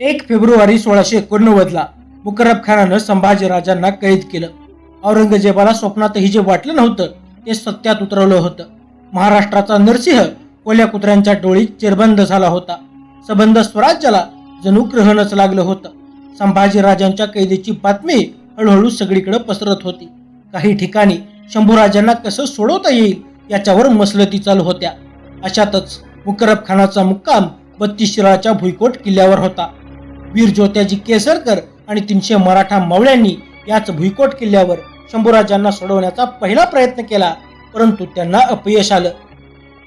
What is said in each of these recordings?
एक फेब्रुवारी सोळाशे एकोणनव्वदला मुकरब खानानं संभाजीराजांना कैद केलं. औरंगजेबाला स्वप्नातही जे वाटलं नव्हतं ते सत्यात उतरवलं होतं. महाराष्ट्राचा नरसिंह कोल्या कुत्र्यांच्या डोळीत चिरबंद झाला होता. सबंध स्वराज्याला जणू ग्रहणच लागलं होतं. संभाजीराजांच्या कैदेची बातमी हळूहळू सगळीकडे पसरत होती. काही ठिकाणी शंभूराजांना कसं सोडवता येईल याच्यावर मसलती चालू होत्या. अशातच मुकरब खानाचा मुक्काम बत्तीशिराच्या भुईकोट किल्ल्यावर होता. वीर ज्योत्याजी केसरकर आणि तीनशे मराठा मावळ्यांनी याच भुईकोट किल्ल्यावर शंभूराजांना सोडवण्याचा पहिला प्रयत्न केला परंतु त्यांना अपयश आलं.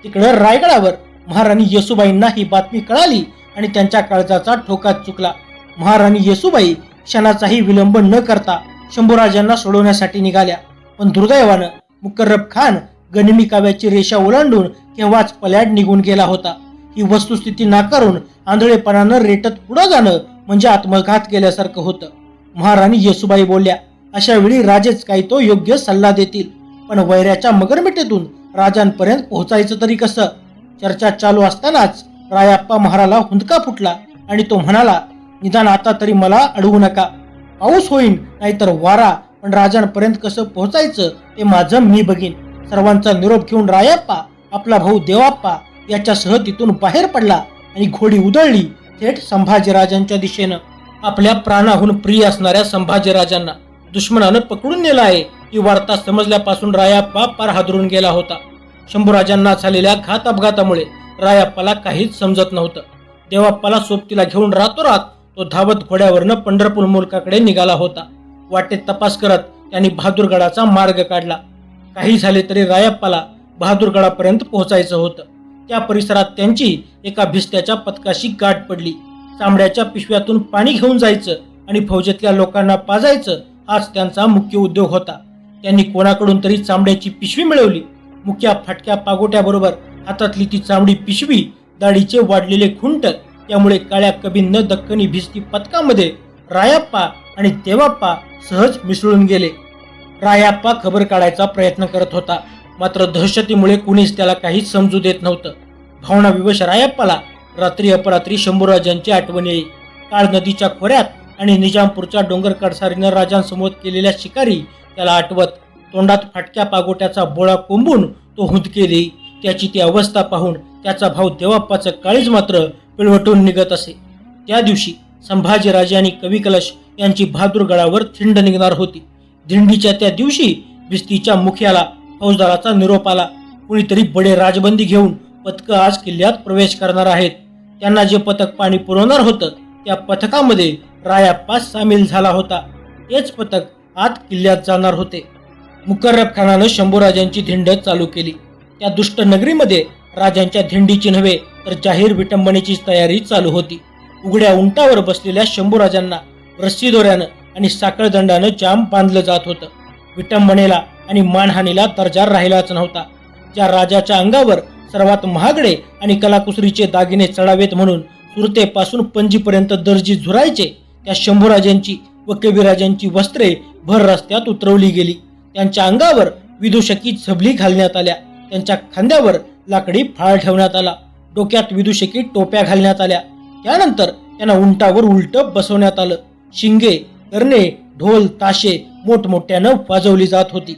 तिकडे रायगडावर महाराणी येसुबाईंना ही बातमी कळाली आणि त्यांच्या काळजाचा ठोकाच चुकला. महाराणी येसुबाई क्षणाचाही विलंब न करता शंभूराजांना सोडवण्यासाठी निघाल्या. पण दुर्दैवानं मुकर्रब खान गनिमी काव्याची रेषा ओलांडून केव्हाच पल्याड निघून गेला होता. ही वस्तुस्थिती नाकारून आंधळेपणानं रेटत पुढं जाणं म्हणजे आत्मघात केल्यासारखं होतं. महाराणी येसुबाई बोलल्या अशा वेळी राजेच काही तो योग्य सल्ला देतील. पण वैऱ्याच्या मगरमिटेतून राजांपर्यंत पोहोचायचं तरी कसं? चर्चा चालू असतानाच रायाप्पा महाराला हुंदका फुटला आणि तो म्हणाला निदान आता तरी मला अडवू नका. पाऊस होईन नाहीतर वारा पण राजांपर्यंत कसं पोहोचायचं ते माझं मी बघीन. सर्वांचा निरोप घेऊन रायाप्पा आपला भाऊ देवाप्पा याच्यासह तिथून बाहेर पडला आणि घोडी उधळली थेट संभाजीराजांच्या दिशेनं आपल्या प्राणाहून प्रिय असणाऱ्या संभाजीराजांना दुश्मनानं पकडून नेला आहे ही वार्ता समजल्यापासून रायाप्पा पार हादरून गेला होता. शंभूराजांना झालेल्या घात अपघातामुळे रायाप्पाला काहीच समजत नव्हतं. देवाप्पाला सोबतीला घेऊन रातोरात तो धावत घोड्यावरनं पंढरपूर मुलकाकडे निघाला होता. वाटेत तपास करत त्यांनी बहादूरगडाचा मार्ग काढला. काही झाले तरी रायाप्पाला बहादूरगडापर्यंत पोहोचायचं होतं. त्या परिसरात त्यांची एका भिस्त्याच्या पथकाशी गाठ पडली. चांबड्याच्या पिशव्यातून पाणी घेऊन जायचं आणि फौजेतल्या लोकांना पाजायचं हाच त्यांचा मुख्य उद्योग होता. त्यांनी कोणाकडून तरी चांबड्याची पिशवी मिळवली. मुख्या फाटक्या पागोट्याबरोबर हातातली ती चांबडी पिशवी दाढीचे वाढलेले खुंट त्यामुळे काळ्या कबींना दक्कनी भिस्ती पथकामध्ये रायाप्पा आणि देवाप्पा सहज मिसळून गेले. रायाप्पा खबर काढायचा प्रयत्न करत होता. मात्र दहशतीमुळे कुणीच त्याला काहीच समजू देत नव्हतं. भावना विवश रायप्पाला रात्री अपरात्री शंभूराजांची आठवण येई. काळ नदीच्या खोऱ्यात आणि निजामपूरच्या डोंगर कडसारीनं राजांसमोर केलेल्या शिकारी त्याला आठवत तोंडात फाटक्या पागोट्याचा बोळा कोंबून तो हुंदके देई. त्याची ती अवस्था पाहून त्याचा भाऊ देवाप्पाचं काळीज मात्र पिळवटून निघत असे. त्या दिवशी संभाजीराजे आणि कवी कलश यांची बहादूरगडावर थिंड निघणार होती. दिंडीच्या त्या दिवशी भिस्तीच्या मुखियाला फौजदाराचा निरोप आला. कुणीतरी बडे राजबंदी घेऊन पथक आज किल्ल्यात प्रवेश करणार आहेत. त्यांना जे पथक पाणी पुरवणार होतं त्या पथकामध्ये रायाप्पा सामील झाला होता. तेच पथक आत किल्ल्यात जाणार होते. मुकर्रब खानानं शंभूराजांची धिंड चालू केली. त्या दुष्ट नगरीमध्ये राजांच्या धिंडीची नव्हे तर जाहीर विटंबनेची तयारी चालू होती. उघड्या उंटावर बसलेल्या शंभूराजांना रस्सी दोऱ्यानं आणि साखळदंडानं जाम बांधलं जात होतं. विटंबनेला आणि मानहानीला दर्जा राहिलाच नव्हता. ज्या राजाच्या अंगावर सर्वात महागडे आणि कलाकुसरीचे दागिने चढावेत म्हणून सुरतेपासून पणजीपर्यंत दर्जी झुरायचे त्या शंभूराजांची व कविराजांची वस्त्रे भर रस्त्यात उतरवली गेली. त्यांच्या अंगावर विदूषकी झबली घालण्यात आल्या. त्यांच्या खांद्यावर लाकडी फाळ ठेवण्यात आला. डोक्यात विदुषकी टोप्या घालण्यात आल्या. त्यानंतर त्यांना उंटावर उलट बसवण्यात आलं. शिंगे करणे ढोल ताशे मोठमोठ्यानं वाजवली जात होती.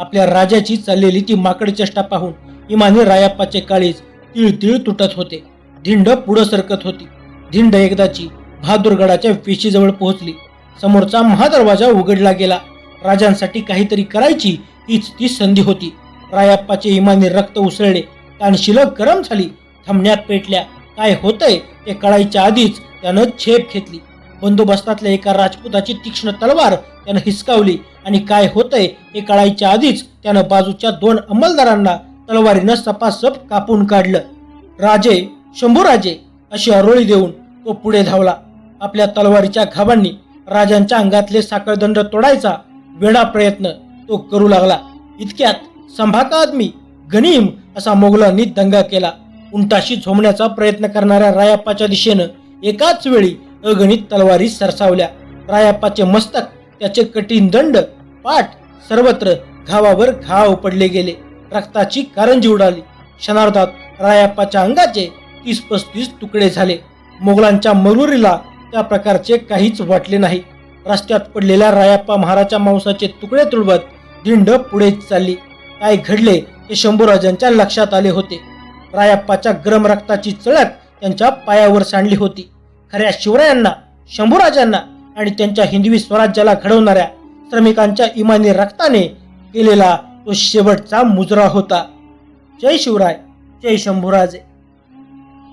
आपल्या राजाची चाललेली ती माकड चेष्टा पाहून इमानी रायाप्पाचे काळीज तिळ तिळ तुटत होते. धिंड पुढं सरकत होती. धिंड एकदाची बहादूरगडाच्या वेशीजवळ पोहोचली. समोरचा महादरवाजा उघडला गेला. राजांसाठी काहीतरी करायची हीच ती संधी होती. रायाप्पाचे इमानी रक्त उसळले. कानशिलक गरम झाली. थांबण्यात पेटल्या. काय होतंय ते कळायच्या आधीच त्यानं छेप घेतली. बंदोबस्तातल्या एका राजपुताची तीक्ष्ण तलवार त्यानं हिसकावली. आणि काय होतंय हे कळायच्या आधीच त्यानं बाजूच्या दोन अंमलदारांना तलवारीनं सपासप कापून काढलं. राजे शंभूराजे अशी अरोळी देऊन तो पुढे धावला. आपल्या तलवारीच्या घाबांनी राजांच्या अंगातले साखळदंड तोडायचा वेडा प्रयत्न तो करू लागला. इतक्यात संभाका आदमी गनीम असा मोगलांनी दंगा केला. उंटाशी झोमण्याचा प्रयत्न करणाऱ्या रायाप्पाच्या दिशेनं एकाच वेळी अगणित तलवारी सरसावल्या. रायाप्पाचे मस्तक त्याचे कठीण दंड पाठ सर्वत्र घावावर घाव पडले गेले. रक्ताची कारंजी उडाली. क्षणार्धात रायाप्पाच्या अंगाचे तीस पस्तीस तुकडे झाले. मोगलांच्या मरुरीला त्या प्रकारचे काहीच वाटले नाही. रस्त्यात पडलेल्या रायाप्पा महाराजच्या मांसाचे तुकडे तुळवत दिंड पुढे चालली. काय घडले हे शंभूराजांच्या लक्षात आले होते. रायाप्पाच्या गरम रक्ताची चळक त्यांच्या पायावर सांडली होती. खऱ्या शिवरायांना शंभूराजांना आणि त्यांच्या हिंदवी स्वराज्याला घडवणाऱ्या श्रमिकांच्या इमानी रक्ताने केलेला तो शेवटचा मुजरा होता. जय शिवराय जय शंभूराजे.